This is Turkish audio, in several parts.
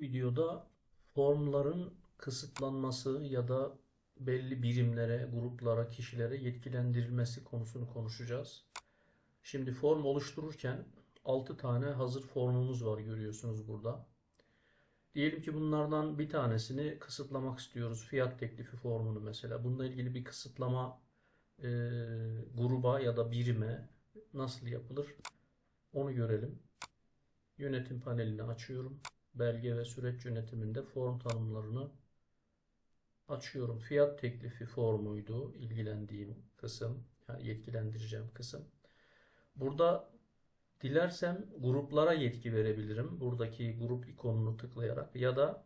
videoda formların kısıtlanması ya da belli birimlere, gruplara, kişilere yetkilendirilmesi konusunu konuşacağız. Şimdi form oluştururken 6 tane hazır formumuz var görüyorsunuz burada. Diyelim ki bunlardan bir tanesini kısıtlamak istiyoruz. Fiyat teklifi formunu mesela. Bununla ilgili bir kısıtlama e, gruba ya da birime nasıl yapılır onu görelim. Yönetim panelini açıyorum. Belge ve süreç yönetiminde form tanımlarını açıyorum. Fiyat teklifi formuydu ilgilendiğim kısım. Yani yetkilendireceğim kısım. Burada dilersem gruplara yetki verebilirim. Buradaki grup ikonunu tıklayarak ya da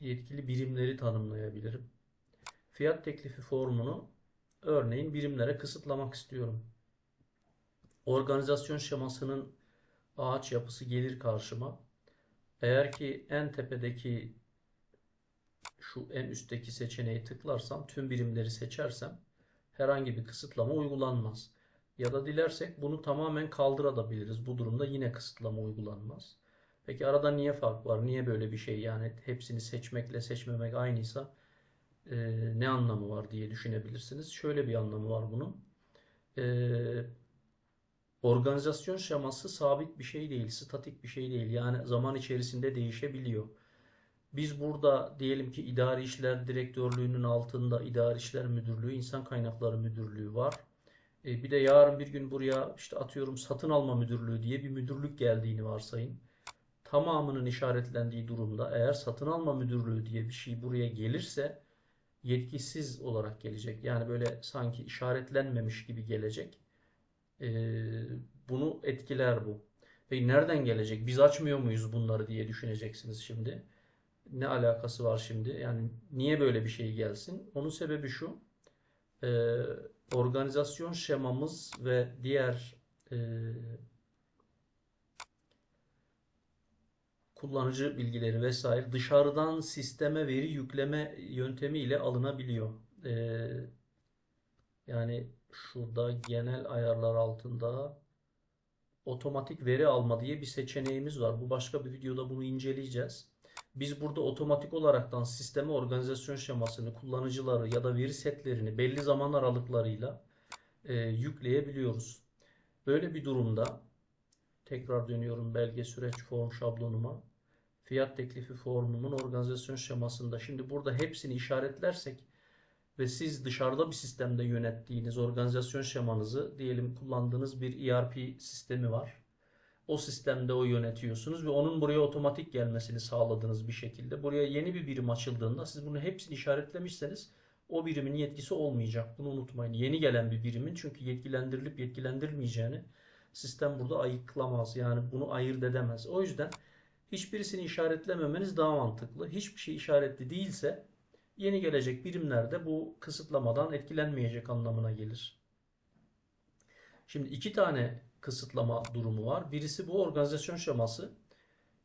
yetkili birimleri tanımlayabilirim. Fiyat teklifi formunu örneğin birimlere kısıtlamak istiyorum. Organizasyon şemasının ağaç yapısı gelir karşıma. Eğer ki en tepedeki şu en üstteki seçeneği tıklarsam tüm birimleri seçersem herhangi bir kısıtlama uygulanmaz. Ya da dilersek bunu tamamen kaldırabiliriz. Bu durumda yine kısıtlama uygulanmaz. Peki arada niye fark var? Niye böyle bir şey? Yani hepsini seçmekle seçmemek aynıysa e, ne anlamı var diye düşünebilirsiniz. Şöyle bir anlamı var bunun. E, organizasyon şeması sabit bir şey değil, statik bir şey değil. Yani zaman içerisinde değişebiliyor. Biz burada diyelim ki idari işler direktörlüğünün altında idari işler müdürlüğü, insan kaynakları müdürlüğü var. E, bir de yarın bir gün buraya işte atıyorum satın alma müdürlüğü diye bir müdürlük geldiğini varsayın. Tamamının işaretlendiği durumda eğer satın alma müdürlüğü diye bir şey buraya gelirse yetkisiz olarak gelecek. Yani böyle sanki işaretlenmemiş gibi gelecek. E, bunu etkiler bu. Peki nereden gelecek? Biz açmıyor muyuz bunları diye düşüneceksiniz şimdi. Ne alakası var şimdi? Yani niye böyle bir şey gelsin? Onun sebebi şu. E, organizasyon şemamız ve diğer e, kullanıcı bilgileri vesaire dışarıdan sisteme veri yükleme yöntemiyle alınabiliyor. E, yani şurada genel ayarlar altında otomatik veri alma diye bir seçeneğimiz var. Bu başka bir videoda bunu inceleyeceğiz. Biz burada otomatik olaraktan sisteme organizasyon şemasını, kullanıcıları ya da veri setlerini belli zaman aralıklarıyla e, yükleyebiliyoruz. Böyle bir durumda tekrar dönüyorum belge süreç form şablonuma. Fiyat teklifi formumun organizasyon şemasında. Şimdi burada hepsini işaretlersek ve siz dışarıda bir sistemde yönettiğiniz organizasyon şemanızı diyelim kullandığınız bir ERP sistemi var. O sistemde o yönetiyorsunuz ve onun buraya otomatik gelmesini sağladığınız bir şekilde. Buraya yeni bir birim açıldığında siz bunu hepsini işaretlemişseniz o birimin yetkisi olmayacak. Bunu unutmayın. Yeni gelen bir birimin çünkü yetkilendirilip yetkilendirilmeyeceğini sistem burada ayıklamaz. Yani bunu ayırt edemez. O yüzden hiçbirisini işaretlememeniz daha mantıklı. Hiçbir şey işaretli değilse yeni gelecek birimlerde bu kısıtlamadan etkilenmeyecek anlamına gelir. Şimdi iki tane kısıtlama durumu var. Birisi bu organizasyon şeması.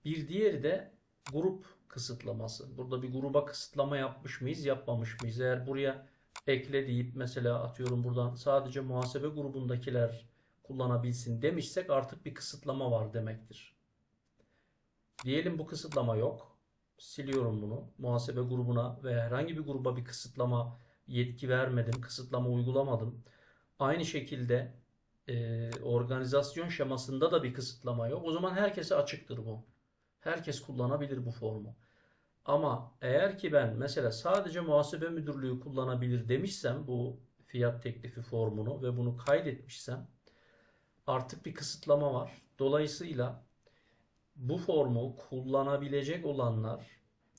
Bir diğeri de grup kısıtlaması. Burada bir gruba kısıtlama yapmış mıyız, yapmamış mıyız? Eğer buraya ekle deyip mesela atıyorum buradan sadece muhasebe grubundakiler kullanabilsin demişsek artık bir kısıtlama var demektir. Diyelim bu kısıtlama yok. Siliyorum bunu. Muhasebe grubuna ve herhangi bir gruba bir kısıtlama yetki vermedim, kısıtlama uygulamadım. Aynı şekilde e, organizasyon şemasında da bir kısıtlama yok. O zaman herkese açıktır bu. Herkes kullanabilir bu formu. Ama eğer ki ben mesela sadece muhasebe müdürlüğü kullanabilir demişsem bu fiyat teklifi formunu ve bunu kaydetmişsem artık bir kısıtlama var. Dolayısıyla bu formu kullanabilecek olanlar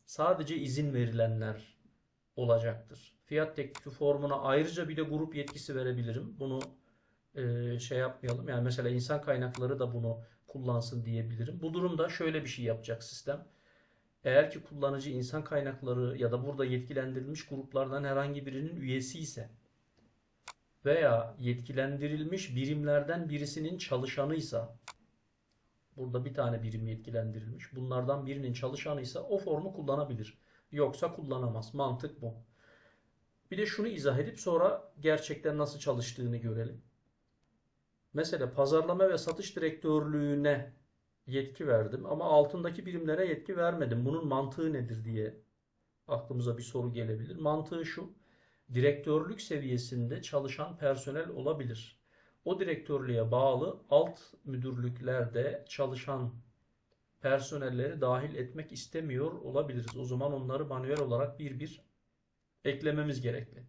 sadece izin verilenler olacaktır. Fiyat teklifi formuna ayrıca bir de grup yetkisi verebilirim. Bunu e, şey yapmayalım. Yani mesela insan kaynakları da bunu kullansın diyebilirim. Bu durumda şöyle bir şey yapacak sistem. Eğer ki kullanıcı insan kaynakları ya da burada yetkilendirilmiş gruplardan herhangi birinin üyesi ise veya yetkilendirilmiş birimlerden birisinin çalışanıysa burada bir tane birim yetkilendirilmiş. Bunlardan birinin çalışanıysa o formu kullanabilir. Yoksa kullanamaz. Mantık bu. Bir de şunu izah edip sonra gerçekten nasıl çalıştığını görelim. Mesela pazarlama ve satış direktörlüğüne yetki verdim ama altındaki birimlere yetki vermedim. Bunun mantığı nedir diye aklımıza bir soru gelebilir. Mantığı şu. Direktörlük seviyesinde çalışan personel olabilir. O direktörlüğe bağlı alt müdürlüklerde çalışan personelleri dahil etmek istemiyor olabiliriz. O zaman onları manuel olarak bir bir eklememiz gerekli.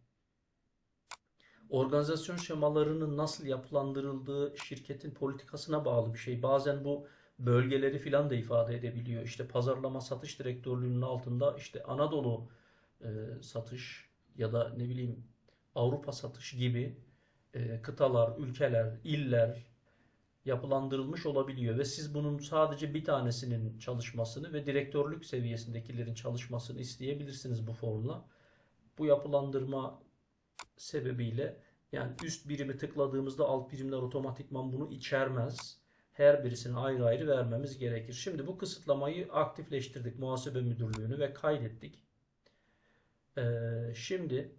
Organizasyon şemalarının nasıl yapılandırıldığı şirketin politikasına bağlı bir şey. Bazen bu bölgeleri filan da ifade edebiliyor. İşte pazarlama satış direktörlüğünün altında işte Anadolu e, satış ya da ne bileyim Avrupa satış gibi e, kıtalar, ülkeler, iller yapılandırılmış olabiliyor ve siz bunun sadece bir tanesinin çalışmasını ve direktörlük seviyesindekilerin çalışmasını isteyebilirsiniz bu formla. Bu yapılandırma sebebiyle yani üst birimi tıkladığımızda alt birimler otomatikman bunu içermez. Her birisini ayrı ayrı vermemiz gerekir. Şimdi bu kısıtlamayı aktifleştirdik muhasebe müdürlüğünü ve kaydettik. Ee, şimdi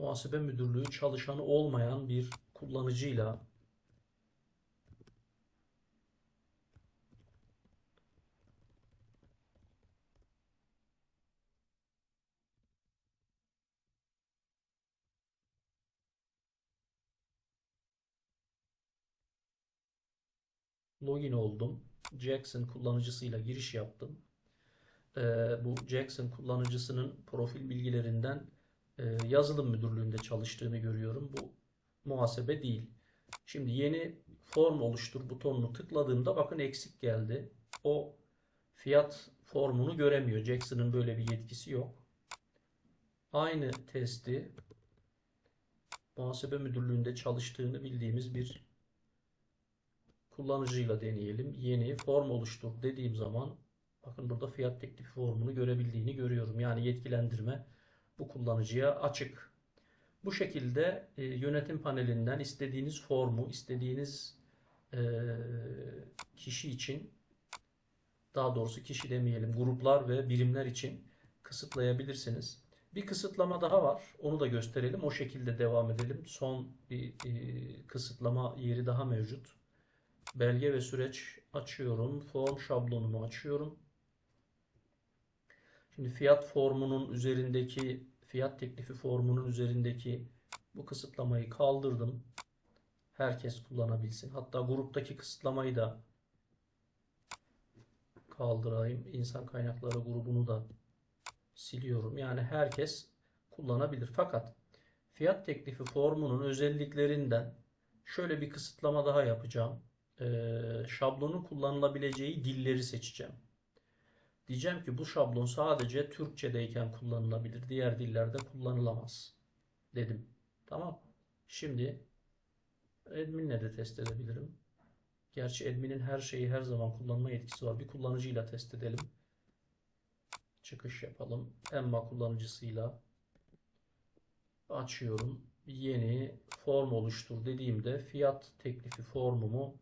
muhasebe müdürlüğü çalışanı olmayan bir kullanıcıyla login oldum. Jackson kullanıcısıyla giriş yaptım. Ee, bu Jackson kullanıcısının profil bilgilerinden yazılım müdürlüğünde çalıştığını görüyorum. Bu muhasebe değil. Şimdi yeni form oluştur butonunu tıkladığımda bakın eksik geldi. O fiyat formunu göremiyor. Jackson'ın böyle bir yetkisi yok. Aynı testi muhasebe müdürlüğünde çalıştığını bildiğimiz bir kullanıcıyla deneyelim. Yeni form oluştur dediğim zaman bakın burada fiyat teklifi formunu görebildiğini görüyorum. Yani yetkilendirme bu kullanıcıya açık. Bu şekilde e, yönetim panelinden istediğiniz formu, istediğiniz e, kişi için daha doğrusu kişi demeyelim gruplar ve birimler için kısıtlayabilirsiniz. Bir kısıtlama daha var. Onu da gösterelim. O şekilde devam edelim. Son bir e, kısıtlama yeri daha mevcut. Belge ve süreç açıyorum. Form şablonumu açıyorum. Şimdi fiyat formunun üzerindeki fiyat teklifi formunun üzerindeki bu kısıtlamayı kaldırdım. Herkes kullanabilsin. Hatta gruptaki kısıtlamayı da kaldırayım. İnsan kaynakları grubunu da siliyorum. Yani herkes kullanabilir. Fakat fiyat teklifi formunun özelliklerinden şöyle bir kısıtlama daha yapacağım. Ee, şablonun kullanılabileceği dilleri seçeceğim. Diyeceğim ki bu şablon sadece Türkçedeyken kullanılabilir. Diğer dillerde kullanılamaz. Dedim. Tamam. Şimdi admin'le de test edebilirim. Gerçi admin'in her şeyi her zaman kullanma yetkisi var. Bir kullanıcıyla test edelim. Çıkış yapalım. Emma kullanıcısıyla açıyorum. Yeni form oluştur dediğimde fiyat teklifi formumu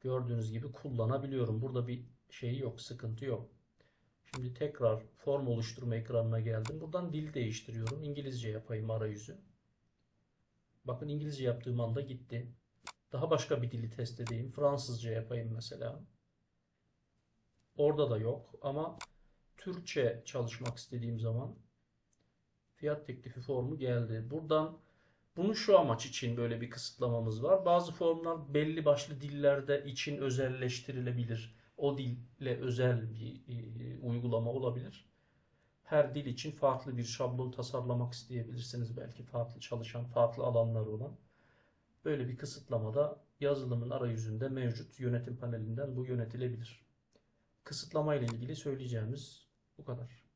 gördüğünüz gibi kullanabiliyorum. Burada bir şey yok, sıkıntı yok. Şimdi tekrar form oluşturma ekranına geldim. Buradan dil değiştiriyorum. İngilizce yapayım arayüzü. Bakın İngilizce yaptığım anda gitti. Daha başka bir dili test edeyim. Fransızca yapayım mesela. Orada da yok ama Türkçe çalışmak istediğim zaman fiyat teklifi formu geldi. Buradan bunu şu amaç için böyle bir kısıtlamamız var. Bazı formlar belli başlı dillerde için özelleştirilebilir o dille özel bir e, uygulama olabilir. Her dil için farklı bir şablon tasarlamak isteyebilirsiniz. Belki farklı çalışan, farklı alanları olan. Böyle bir kısıtlamada yazılımın arayüzünde mevcut yönetim panelinden bu yönetilebilir. Kısıtlama ile ilgili söyleyeceğimiz bu kadar.